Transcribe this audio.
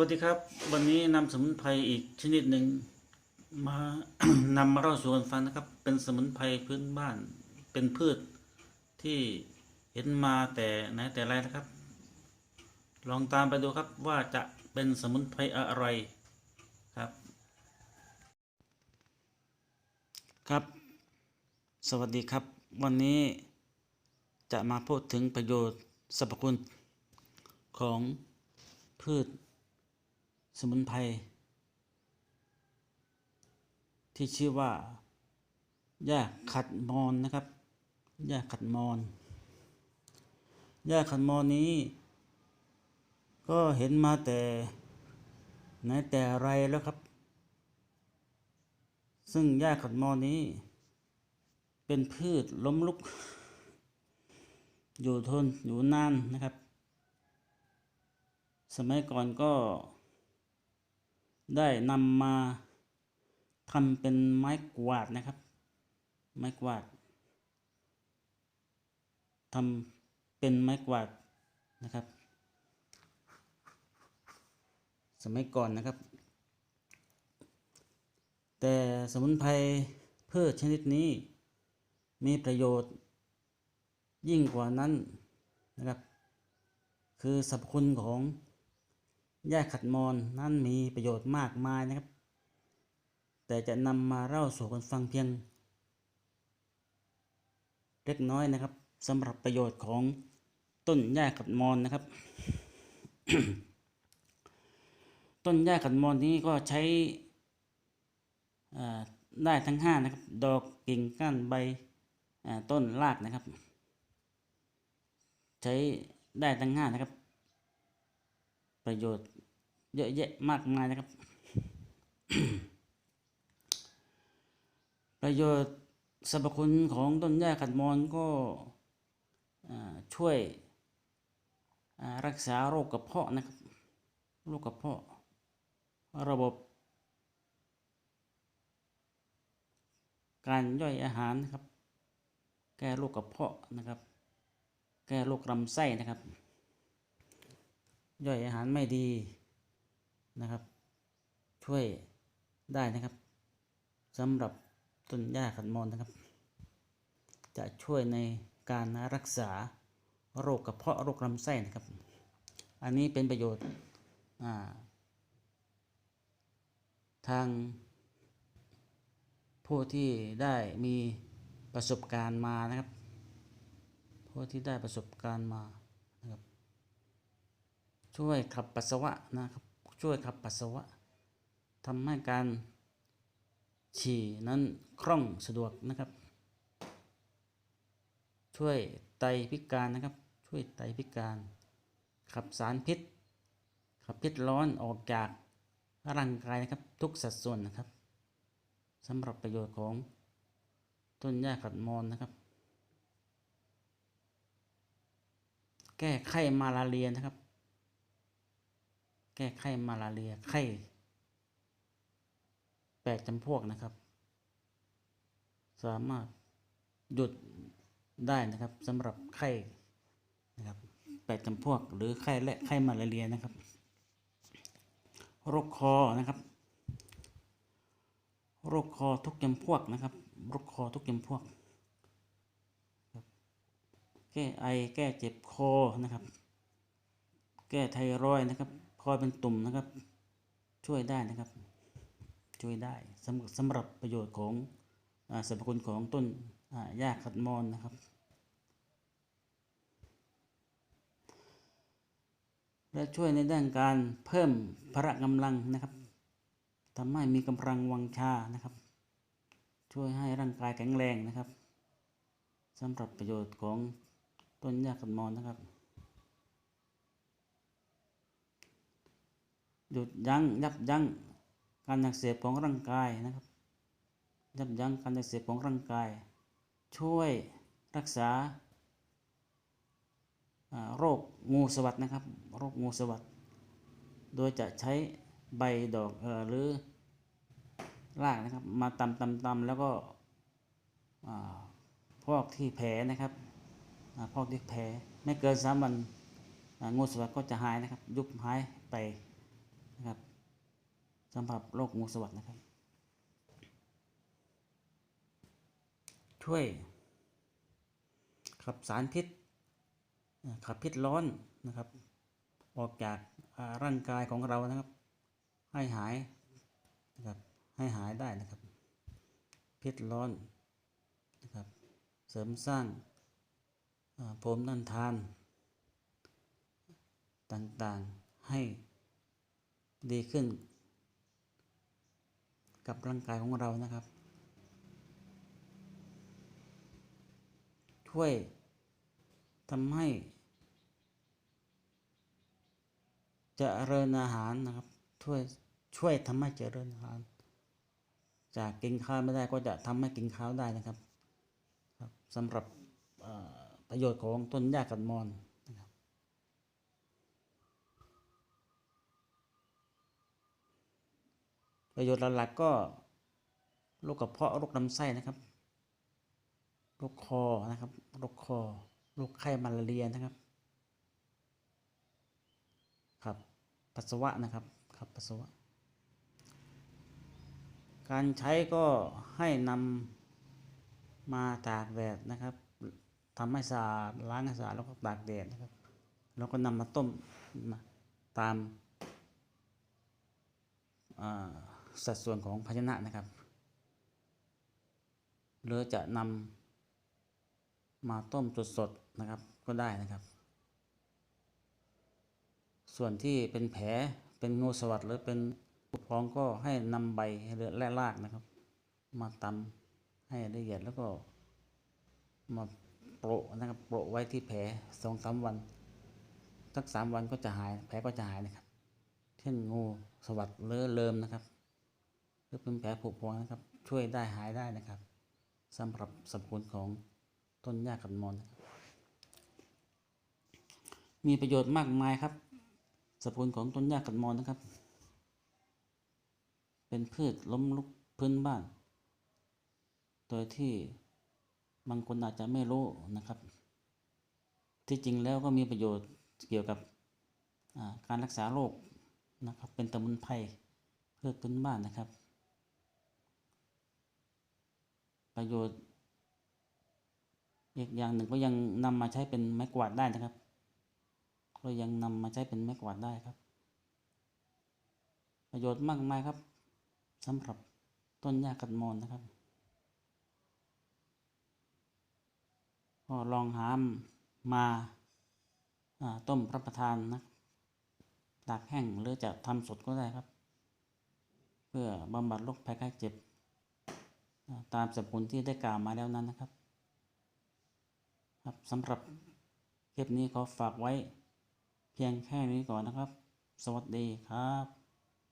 วัสดีครับ วันนี้นำสมุนไพรอีกชนิดหนึ่งมานำมาเล่าสู่กันฟังนะครับ เป็นสมุนไพรพื้นบ้าน เป็นพืชที่เห็นมาแต่ไหนแต่ไรนะครับ ลองตามไปดูครับว่าจะเป็นสมุนไพรอะไรครับ ครับ สวัสดีครับ วันนี้จะมาพูดถึงประโยชน์สรรพคุณของพืช สมุนไพรที่ชื่อว่าหญ้าขัดมอนนะครับหญ้าขัดมอนหญ้าขัดมอนนี้ ก็เห็นมาแต่ไหนแต่ไรแล้วครับ ซึ่งหญ้าขัดมอนนี้ เป็นพืชล้มลุก อยู่ทนอยู่นานนะครับ สมัยก่อนก็ ได้นำมาทำเป็นไม้กวาดนะครับ ไม้กวาดทำเป็นไม้กวาดนะครับ สมัยก่อนนะครับ แต่สมุนไพรพืชชนิดนี้มีประโยชน์ยิ่งกว่านั้นนะครับ คือสรรพคุณของ หญ้าขัดมอนนั้นมีประโยชน์มากมายนะครับ แต่จะนำมาเล่าสู่กันฟังเพียง เล็กน้อยนะครับสำหรับประโยชน์ของต้นหญ้าขัดมอนนะครับ ต้นหญ้าขัดมอนนี้ก็ใช้ได้ทั้งห้านะครับ ดอกกิ่งก้านใบต้นรากนะครับ ใช้ได้ทั้งห้านะครับ ประโยชน์เยอะแยะมากมายนะครับ ประโยชน์สรรพคุณของต้นหญ้าขัดมอนก็ช่วยรักษาโรคกระเพาะนะครับ โรคกระเพาะ ระบบ การย่อยอาหารนะครับ แก้โรคกระเพาะนะครับ แก้โรคลำไส้นะครับ ย่อยอาหารไม่ดีนะครับ ช่วยได้นะครับสำหรับต้นหญ้าขัดมอนนะครับ จะช่วยในการรักษาโรคกระเพาะโรคลำไส้นะครับ อันนี้เป็นประโยชน์าทางผู้ที่ได้มีประสบการณ์มานะครับ ผู้ที่ได้ประสบการณ์มา ช่วยขับปัสสาวะนะครับ ช่วยขับปัสสาวะทำให้การฉี่นั้นคล่องสะดวกนะครับ ช่วยไตพิการนะครับ ช่วยไตพิการ ขับสารพิษ ขับพิษร้อนออกจากร่างกายนะครับ ทุกสัดส่วนนะครับสำหรับประโยชน์ของต้นหญ้าขัดมอนนะครับ แก้ไข้มาลาเรียนะครับ แก้ไข้มาลาเรียไข้แปดจำพวกนะครับ สามารถหยุดได้นะครับสำหรับไข้นะครับแปดจำพวก หรือไข้และไข้มาลาเรียนะครับโรคคอนะครับโรคคอทุกจำพวกนะครับโรคคอทุกจำพวก แก้ไอแก้เจ็บคอนะครับ แก้ไทรอยนะครับ คอยเป็นตุ่มนะครับ ช่วยได้นะครับ ช่วยได้สำหรับสำหรับประโยชน์ของอาสรรพคุณของต้นอ่าหญ้าขัดมอนนะครับ และช่วยในด้านการเพิ่มพละกำลังนะครับทำให้มีกำลังวังชานะครับ ช่วยให้ร่างกายแข็งแรงนะครับสำหรับประโยชน์ของต้นหญ้าขัดมอนนะครับ หยุดยั้งยับยั้งการอักเสบของร่างกายนะครับ ยับยั้งการอักเสบของร่างกาย ช่วยรักษาโรคงูสวัสดนะครับ โรคงูสวัสดโดยจะใช้ใบดอกเออหรือรากนะครับ มาตำตำตำแล้วก็พอกที่แผลนะครับอพอกที่แผลไม่เกินสามวันงูสวัสดก็จะหายนะครับ ยุบหายไป สำหรับโรคงูสวัสดนะครับ ช่วย ขับสารพิษ ขับพิษร้อนนะครับ ออกจากร่างกายของเรานะครับ ให้หายนะครับให้หายได้นะครับ พิษร้อนนะครับเสริมสร้างอ่าภูมิต้านทานต่างๆให้ ดีขึ้น กับร่างกายของเรานะครับ ช่วยทำให้เจริญอาหารนะครับช่วยช่วยทำให้เจริญอาหาร จากกินข้าวไม่ได้ก็จะทำให้กินข้าวได้นะครับครับสำหรับประโยชน์ของต้นหญ้ากัดมอนนะครับ ประโยชน์หลักๆก็โรคกระเพาะโรคลำไส้นะครับโรคคอนะครับโรคคอโรคไข้มาลาเรียนะครับ ครับปัสสาวะนะครับครับปัสสาวะ การใช้ก็ให้นำมาตากแดดนะครับทำให้สะอาดล้างให้สะอาดแล้วก็ตากแดดนะครับ แล้วก็นำมาต้มนะตามอ่า สัดส่วนของภาชนะนะครับหรือจะนำมาต้มสดๆนะครับก็ได้นะครับ ส่วนที่เป็นแผลเป็นงูสวัสดหรือเป็นผู้พองก็ให้นำใบหรือและรากนะครับ มาตำให้ละเอียดแล้วก็มาโปะนะครับโปะไว้ที่แผลสองสามวันสักสามวันก็จะหายแผลก็จะหายนะครับ เช่นงูสวัสดหรือเลิมนะครับ หรือเป็นแผลผุพองนะครับ ช่วยได้หายได้นะครับสำหรับสรรพคุณของต้นหญ้าขันมอนนะครับมีประโยชน์มากมายครับสรรพคุณของต้นหญ้าขันมอนนะครับ เป็นพืชล้มลุกพื้นบ้าน โดยที่บางคนอาจจะไม่รู้นะครับ ที่จริงแล้วก็มีประโยชน์เกี่ยวกับการรักษาโรคนะครับ เป็นตะมุนไพรพืชพื้นบ้านนะครับ ประโยชน์อีกอย่างหนึ่งก็ยังนำมาใช้เป็นไม้กวาดได้นะครับ ก็ยังนำมาใช้เป็นไม้กวาดได้ครับประโยชน์มากมายครับสำหรับต้นหญ้ากัดมอนนะครับก็ลองหามมาต้มรับประทานนะตากแห้งหรือจะทำสดก็ได้ครับ เพื่อบำบัดโรคภัยไข้เจ็บ ตามสรรพคุณที่ได้กล่าวมาแล้วนั้นนะครับ ครับสำหรับคลิปนี้ขอฝากไว้ เพียงแค่นี้ก่อนนะครับ สวัสดีครับ